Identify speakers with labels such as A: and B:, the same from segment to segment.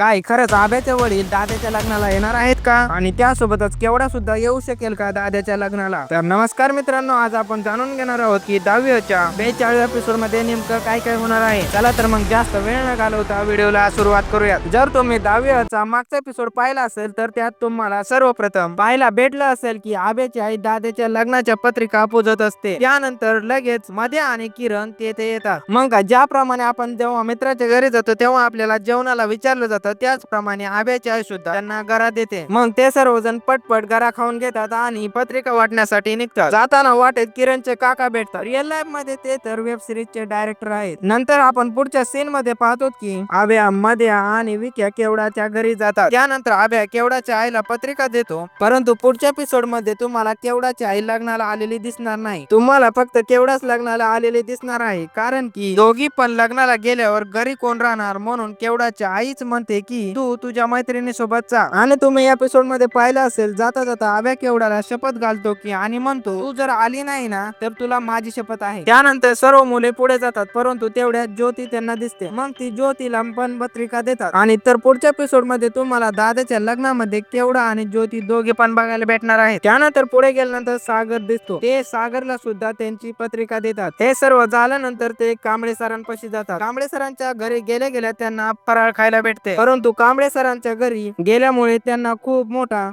A: काय खरंच आब्याचे वडील दादाच्या लग्नाला येणार आहेत का? आणि त्यासोबतच केवढा सुद्धा येऊ शकेल का दादाच्या लग्नाला? तर नमस्कार मित्रांनो आज आपण जाणून घेणार आहोत की दहावीच्या बेचाळीस एपिसोडमध्ये नेमकं काय काय होणार आहे. चला तर मग जास्त वेळ न घालवता व्हिडिओला सुरुवात करूयात. जर तुम्ही दहावीचा मागचा एपिसोड पाहिला असेल तर त्यात तुम्हाला सर्वप्रथम पाहायला भेटलं असेल की आब्याची आई दाद्याच्या लग्नाच्या पत्रिका पुजत असते. त्यानंतर लगेच मध्ये आणि किरण तेथे येतात. मग ज्याप्रमाणे आपण जेव्हा मित्राच्या घरी जातो तेव्हा आपल्याला जेवणाला विचारलं जातं त्याचप्रमाणे आब्याची आई सुद्धा त्यांना घरात येते मग ते सर्वजण पटपट घरा खाऊन घेतात आणि पत्रिका वाटण्यासाठी निघतात. जाताना वाटेत किरणचे काका भेटतात. रिअल लाईफमध्ये ते तर वेब सिरीज चे डायरेक्टर आहेत. नंतर आपण पुढच्या सीन मध्ये पाहतो की आब्या मध्या आणि विक्या केवडाच्या घरी जातात. त्यानंतर आब्या केवडाच्या आईला पत्रिका देतो. परंतु पुढच्या एपिसोडमध्ये तुम्हाला केवडाची आई लग्नाला आलेली दिसणार नाही. तुम्हाला फक्त केवडाच लग्नाला आलेले दिसणार आहे. कारण की दोघी पण लग्नाला गेल्यावर घरी कोण राहणार? म्हणून केवडाच्या आईच म्हणते की तू तुझ्या मैत्रिणी सोबत जा. आणि तुम्ही एपिसोडमध्ये पाहिलं असेल जाता जाता अभ्या केवडाला शपथ घालतो की आणि म्हणतो तू जर आली नाही ना तर तुला माझी शपथ आहे. त्यानंतर सर्व मुले पुढे जातात परंतु तेवढ्यात ज्योती त्यांना दिसते. मग ती ज्योतीला पण पत्रिका देतात. आणि तर पुढच्या एपिसोडमध्ये तुम्हाला दादाच्या लग्नामध्ये केवडा आणि ज्योती दोघे पण बघायला भेटणार आहे त्यानंतर पुढे गेल्यानंतर सागर दिसतो. ते सागरला सुद्धा त्यांची पत्रिका देतात. हे सर्व झाल्यानंतर ते कांबळे सरांपाशी जातात. कांबळे सरांच्या घरी गेल्या गेल्या त्यांना फराळ खायला भेटते. परंतु कांबळे सरांच्या घरी गेल्यामुळे त्यांना खूप मोठा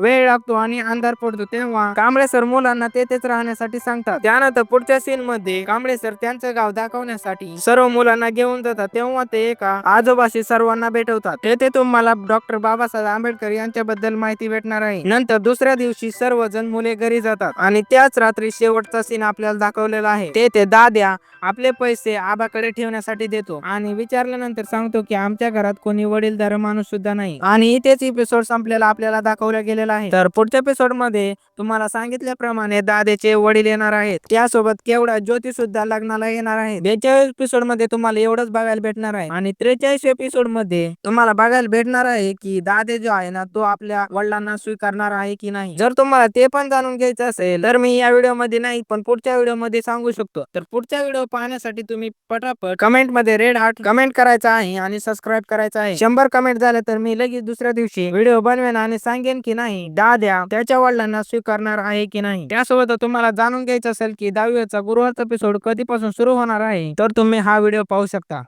A: वेळ लागतो आणि अंधार पडतो तेव्हा कांबळे सर मुलांना तेथेच राहण्यासाठी सांगतात. त्यानंतर पुढच्या सीन मध्ये कांबळे सर त्यांचं गाव दाखवण्यासाठी सर्व मुलांना घेऊन जातात. तेव्हा ते एका आजोबाशी सर्वांना भेटवतात. तेथे तुम्हाला डॉक्टर बाबासाहेब आंबेडकर यांच्याबद्दल माहिती भेटणार आहे. नंतर दुसऱ्या दिवशी सर्वजण मुले घरी जातात आणि त्याच रात्री शेवटचा सीन आपल्याला दाखवलेला आहे. तेथे दाद्या आपले पैसे आबाकडे ठेवण्यासाठी देतो आणि विचारल्यानंतर सांगतो की आमच्या घरात कोणी वडीलधार माणूस सुद्धा नाही. आणि इथेच एपिसोड संपलेला आपल्याला दाखवला गेलेला आहे. तर पुढच्या एपिसोडमध्ये तुम्हाला सांगितल्याप्रमाणे दादेचे वडील येणार आहेत. त्यासोबत केवढा ज्योती सुद्धा लग्नाला येणार आहे. बेचाळीस एपिसोडमध्ये तुम्हाला एवढंच बघायला भेटणार आहे. आणि त्रेचाळीस एपिसोडमध्ये तुम्हाला बघायला भेटणार आहे की दादे जो आहे ना तो आपल्या वडिलांना स्वीकारणार आहे की नाही. जर तुम्हाला ते पण जाणून घ्यायचं असेल तर मी या व्हिडिओमध्ये नाही पण पुढच्या व्हिडिओमध्ये सांगू शकतो. तर पुढच्या व्हिडिओ पाहण्यासाठी तुम्ही पटापट कमेंटमध्ये रेड हार्ट कमेंट करायचा आहे आणि सबस्क्राईब करायचा आहे. शंभर कमेंट झाले तर मी लगेच दुसऱ्या दिवशी व्हिडिओ बनवेन आणि सांगेन की नाही नाही. दाद्या त्याच्या वडिलांना स्वीकारणार आहे की नाही? त्यासोबत तुम्हाला जाणून घ्यायचं असेल की दहावीचा गुरुवारचा एपिसोड कधीपासून सुरू होणार आहे तर तुम्ही हा व्हिडिओ पाहू शकता.